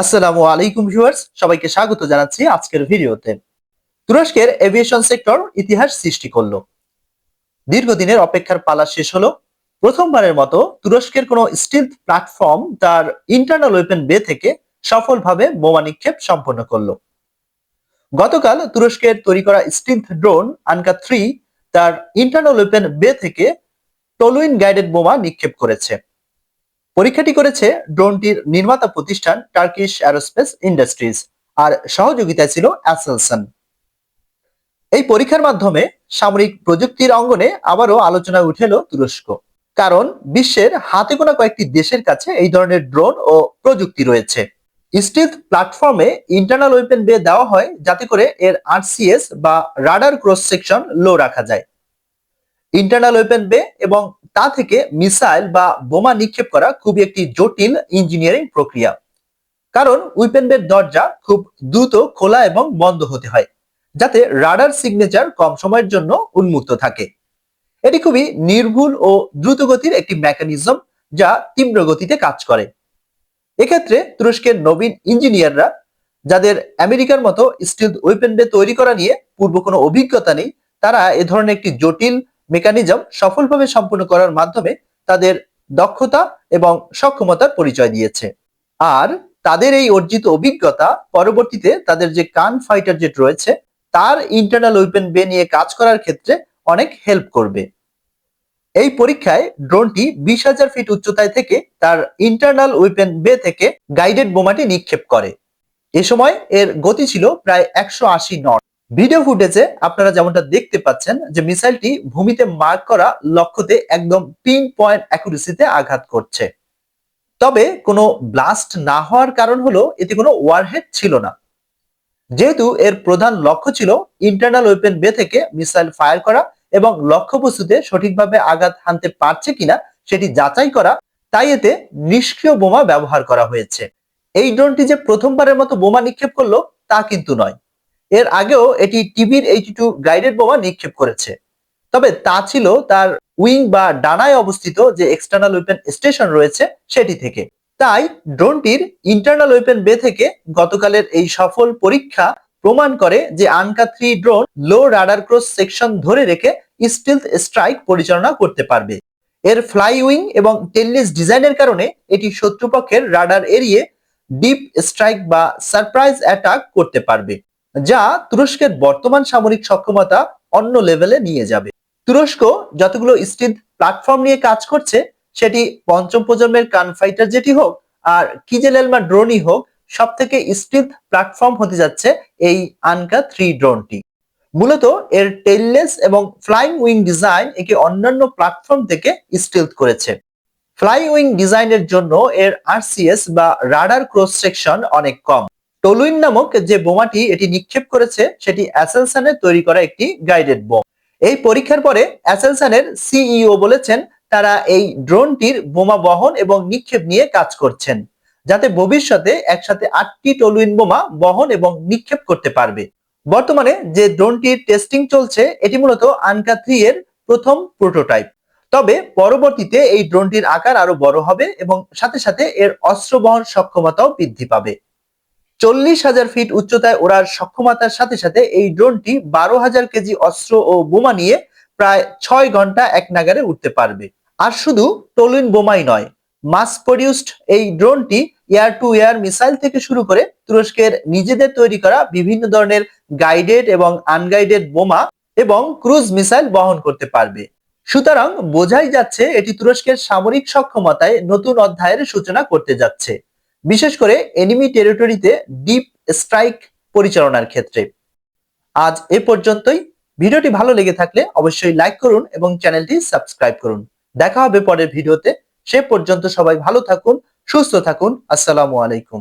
আসসালামু আলাইকুম ভিউয়ার্স, সবাইকে স্বাগত জানাচ্ছি আজকের ভিডিওতে। তুরস্কের এভিয়েশন সেক্টর ইতিহাস সৃষ্টি করল। দীর্ঘদিনের অপেক্ষার পালা শেষ হলো। প্রথমবারের মতো তুরস্কের কোনো স্টিল প্ল্যাটফর্ম তার ইন্টারনাল ওয়েপেন বে থেকে সফলভাবে বোমা নিক্ষেপ সম্পন্ন করল। গতকাল তুরস্কের তৈরি করা স্টিল ড্রোন আনকা থ্রি তার ইন্টারনাল ওয়েপেন বে থেকে টলুইন গাইডেড বোমা নিক্ষেপ করেছে। পরীক্ষাটি করেছে ড্রোনটির নির্মাতা প্রতিষ্ঠান টার্কিশ অ্যারোস্পেস ইন্ডাস্ট্রিজ আর সহযোগিতায় ছিল অ্যাসেলসন এই পরীক্ষার মাধ্যমে সামরিক প্রযুক্তির অঙ্গনে আবারও আলোচনায় উঠে এলো তুরস্ক, কারণ বিশ্বের হাতে গোনা কয়েকটি দেশের কাছে এই ধরনের ড্রোন ও প্রযুক্তি রয়েছে। স্টিল প্ল্যাটফর্মে ইন্টারনাল ওয়েপেন বে দেওয়া হয়, যাতে করে এর আরসিএস বা রাডার ক্রস সেকশন লো রাখা যায়। ইন্টারনাল ওয়েপেন বে এবং তা থেকে মিসাইল বা বোমা নিক্ষেপ করা খুবই একটি জটিল ইঞ্জিনিয়ারিং প্রক্রিয়া। কারণ উইপেন বের দরজা খুব দ্রুত, খোলা এবং বন্ধ হতে হয়, যাতে রাডার সিগনেচার কম সময়ের জন্য উন্মুক্ত থাকে। এটি খুবই নির্ভুল ও দ্রুতগতির একটি মেকানিজম যা তীব্র গতিতে কাজ করে। এক্ষেত্রে তুরস্কের নবীন ইঞ্জিনিয়াররা যাদের আমেরিকার মতো স্টিল ওয়েপেন বে তৈরি করা নিয়ে পূর্ব কোনো অভিজ্ঞতা নেই, তারা এ ধরনের একটি জটিল মেকানিজম সফলভাবে সম্পূর্ণ করার মাধ্যমে তাদের দক্ষতা এবং সক্ষমতার পরিচয় দিয়েছে। আর তাদের এই অর্জিত অভিজ্ঞতা পরবর্তীতে তাদের যে কান ফাইটার জেট রয়েছে, তার ইন্টারনাল ওয়েপেন বে নিয়ে কাজ করার ক্ষেত্রে অনেক হেল্প করবে। এই পরীক্ষায় ড্রোনটি বিশ হাজার ফিট উচ্চতায় থেকে তার ইন্টারনাল ওয়েপেন বে থেকে গাইডেড বোমাটি নিক্ষেপ করে। এ সময় এর গতি ছিল প্রায় একশো আশি নট। ভিডিও ফুটেজে আপনারা যেমনটা দেখতে পাচ্ছেন যে মিসাইলটি ভূমিতে মার্ক করা লক্ষ্যতে একদম পিন পয়েন্ট অ্যাকুরেসিতে আঘাত করছে। তবে কোনো ব্লাস্ট না হওয়ার কারণ হলো এতে কোনো ওয়ারহেড ছিল না। যেহেতু এর প্রধান লক্ষ্য ছিল ইন্টারনাল ওয়েপেন বে থেকে মিসাইল ফায়ার করা এবং লক্ষ্যবস্তুতে সঠিকভাবে আঘাত হানতে পারছে কিনা সেটি যাচাই করা, তাই এতে নিষ্ক্রিয় বোমা ব্যবহার করা হয়েছে। এই ড্রোনটি যে প্রথমবারের মতো বোমা নিক্ষেপ করল তা কিন্তু নয়। এর আগেও এটি টিভির এইটি টু গাইডেড বোমা নিক্ষেপ করেছে। তবে তা ছিল তার উইং বা ডানায় অবস্থিত যে এক্সটার্নাল ওয়েপেন স্টেশন রয়েছে সেটি থেকে। তাই ড্রোনটির ইন্টারনাল ওয়েপেন বে থেকে গতকালের এই সফল পরীক্ষা প্রমাণ করে যে Anka three drone low radar cross section ধরে রেখে স্টিলথ স্ট্রাইক পরিচালনা করতে পারবে। এর ফ্লাই উইং এবং টেলনেস ডিজাইনের কারণে এটি শত্রুপক্ষের রাডার এরিয়ে ডিপ স্ট্রাইক বা সারপ্রাইজ অ্যাটাক করতে পারবে। যা তুরস্কের বর্তমান সামরিক সক্ষমতা অন্য লেভেলে নিয়ে যাবে। তুরস্ক যতগুলো স্টিল প্ল্যাটফর্ম নিয়ে কাজ করছে, সেটি পঞ্চম প্রজন্মের কান ফাইটার যেটি হোক আর কিজেলেলমা ড্রোনই হোক সব থেকে স্টিল প্ল্যাটফর্ম হতে যাচ্ছে এই আনকা থ্রি ড্রোনটি মূলত এর টেললেস এবং ফ্লাইং উইং ডিজাইন একে অন্যান্য প্ল্যাটফর্ম থেকে স্টিলথ করেছে। ফ্লাই উইং ডিজাইনের জন্য এর আরসিএস বা রাডার ক্রস সেকশন অনেক কম। টলুইন নামক যে বোমাটি এটি নিক্ষেপ করেছে, সেটি অ্যাসেলসানের তৈরি করা একটি গাইডেড বোম এই পরীক্ষার পরে অ্যাসেলসানের সিইও বলেছেন, তারা এই ড্রোনটির বোমা বহন এবং নিক্ষেপ নিয়ে কাজ করছেন, যাতে ভবিষ্যতে একসাথে আটটি টলুইন বোমা বহন এবং নিক্ষেপ করতে পারবে। বর্তমানে যে ড্রোনটির টেস্টিং চলছে, এটি মূলত আনকা থ্রি এর প্রথম প্রোটোটাইপ। তবে পরবর্তীতে এই ড্রোনটির আকার আরও বড় হবে এবং সাথে সাথে এর অস্ত্র বহন সক্ষমতাও বৃদ্ধি পাবে। চল্লিশ হাজার ফিট উচ্চতায় ওড়ার সক্ষমতার সাথে সাথে এই ড্রোনটি বারো হাজার কেজি অস্ত্র ও বোমা নিয়ে প্রায় ছয় ঘণ্টা এক নাগারে উঠতে পারবে। আর শুধু টলুইন বোমাই নয়, মাস প্রডিউসড এই ড্রোনটি এয়ার টু এয়ার মিসাইল থেকে শুরু করে তুরস্কের নিজেদের তৈরি করা বিভিন্ন ধরনের গাইডেড এবং আনগাইডেড বোমা এবং ক্রুজ মিসাইল বহন করতে পারবে। সুতরাং বোঝাই যাচ্ছে এটি তুরস্কের সামরিক সক্ষমতায় নতুন অধ্যায়ের সূচনা করতে যাচ্ছে। বিশেষ করে এনিমি টেরিটরিতে ডিপ স্ট্রাইক পরিচালনার ক্ষেত্রে। আজ এ পর্যন্তই। ভিডিওটি ভালো লেগে থাকলে অবশ্যই লাইক করুন এবং চ্যানেলটি সাবস্ক্রাইব করুন। দেখা হবে পরের ভিডিওতে। সে পর্যন্ত সবাই ভালো থাকুন, সুস্থ থাকুন। আসসালামু আলাইকুম।